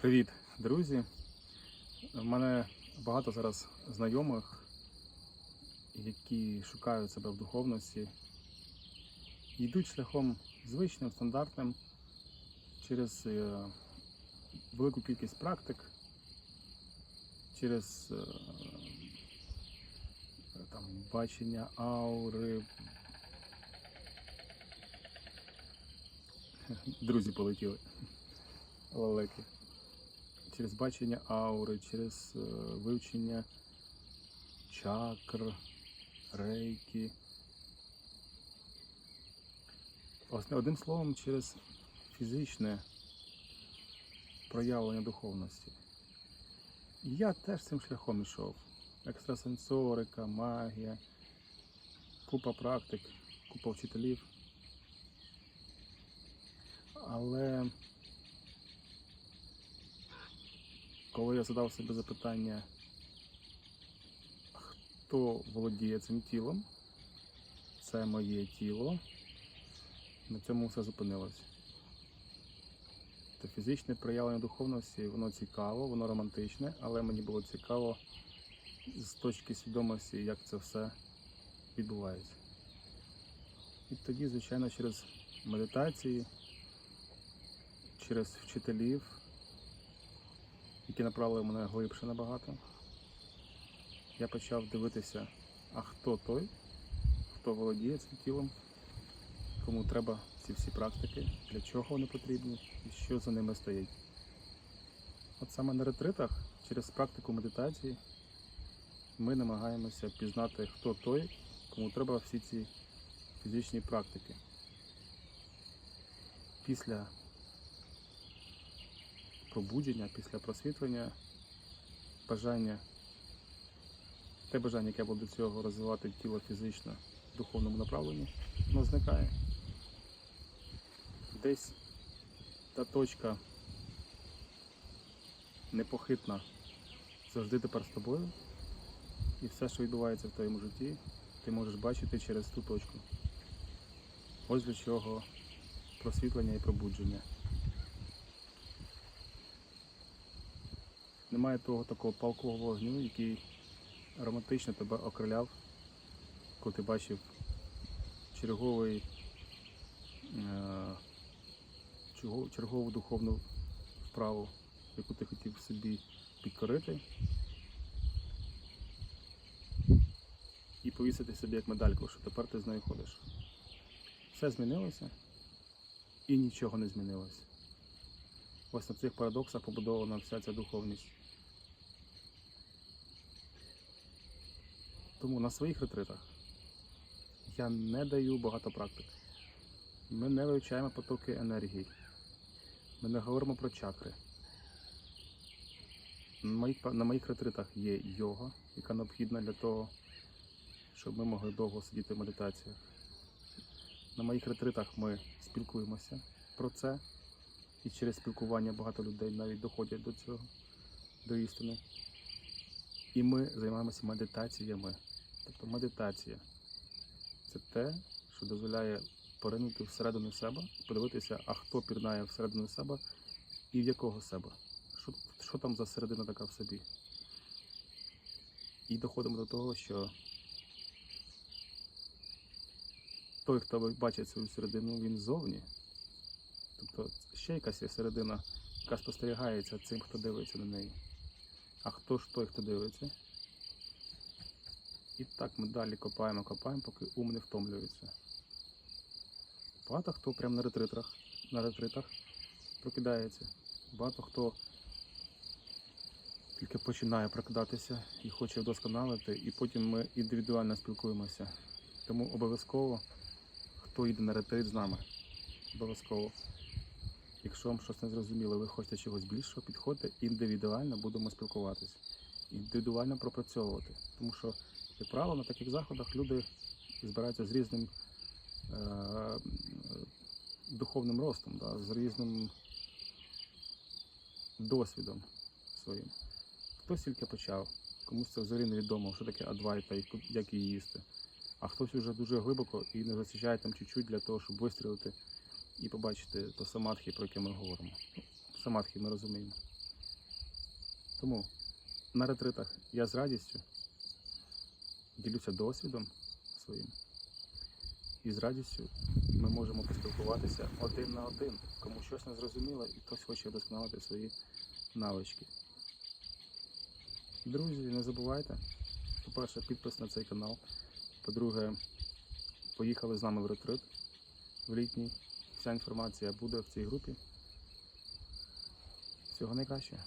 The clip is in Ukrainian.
Привіт, друзі! У мене багато зараз знайомих, які шукають себе в духовності, йдуть шляхом звичним, стандартним через е, велику кількість практик, через е, там, бачення аури. Друзі полетіли. Лелеки через бачення аури, через е, вивчення чакр, рейки. Одним словом, через фізичне проявлення духовності. Я теж цим шляхом йшов. Екстрасенсорика, магія, купа практик, купа вчителів. Але коли я задав собі запитання, хто володіє цим тілом, це моє тіло, на цьому все зупинилось. Це фізичне проявлення духовності, воно цікаво, воно романтичне, але мені було цікаво з точки свідомості, як це все відбувається. І тоді, звичайно, через медитації, через вчителів які направили мене глибше набагато. Я почав дивитися, а хто той, хто володіє цим тілом, кому треба ці всі практики, для чого вони потрібні і що за ними стоїть. От саме на ретритах, через практику медитації, ми намагаємося пізнати, хто той, кому треба всі ці фізичні практики. Після пробудження, після просвітлення, бажання, те бажання, яке було до цього розвивати тіло фізично в духовному направленні, воно зникає. Десь та точка непохитна завжди тепер з тобою. І все, що відбувається в твоєму житті, ти можеш бачити через ту точку. Ось для чого просвітлення і пробудження. Немає того такого палкового вогню, який романтично тебе окриляв, коли ти бачив черговий, е, чергову духовну вправу, яку ти хотів собі підкорити, і повісити собі як медальку, що тепер ти з нею ходиш. Все змінилося і нічого не змінилося. Ось на цих парадоксах побудована вся ця духовність. Тому на своїх ретритах я не даю багато практик. Ми не вивчаємо потоки енергії. Ми не говоримо про чакри. На моїх, ретритах є йога, яка необхідна для того, щоб ми могли довго сидіти в медитаціях. На моїх ретритах ми спілкуємося про це. І через спілкування багато людей навіть доходять до цього, до істини. І ми займаємося медитаціями. Тобто медитація це те, що дозволяє поринути всередину себе, подивитися, а хто пірнає всередину себе і в якого себе. Що, що там за середина така в собі. І доходимо до того, що той, хто бачить свою середину, він ззовні. Тобто ще якась є середина, яка спостерігається цим, хто дивиться на неї. А хто ж той, хто дивиться? І так ми далі копаємо, копаємо, поки ум не втомлюється. Багато хто прямо на ретритах, на ретритах прокидається. Багато хто тільки починає прокидатися і хоче вдосконалити, і потім ми індивідуально спілкуємося. Тому обов'язково, хто йде на ретрит з нами, обов'язково. Якщо вам щось не зрозуміло, ви хочете чогось більшого, підходьте індивідуально будемо спілкуватися. Індивідуально пропрацьовувати. Тому що, як правило, на таких заходах люди збираються з різним е- духовним ростом, да, з різним досвідом своїм. Хтось тільки почав, комусь це взагалі невідомо, що таке адвайта і як її їсти. А хтось вже дуже глибоко і не вистачає там чуть-чуть для того, щоб вистрілити і побачити то самадхи, про яке ми говоримо. Самадхи ми розуміємо. Тому на ретритах я з радістю ділюся досвідом своїм. І з радістю ми можемо поспілкуватися один на один, кому щось не зрозуміло і хтось хоче вдосконалити свої навички. Друзі, не забувайте, по-перше, підпис на цей канал. По-друге, поїхали з нами в ретрит в літній. Вся інформація буде в цій групі. Всього найкращого.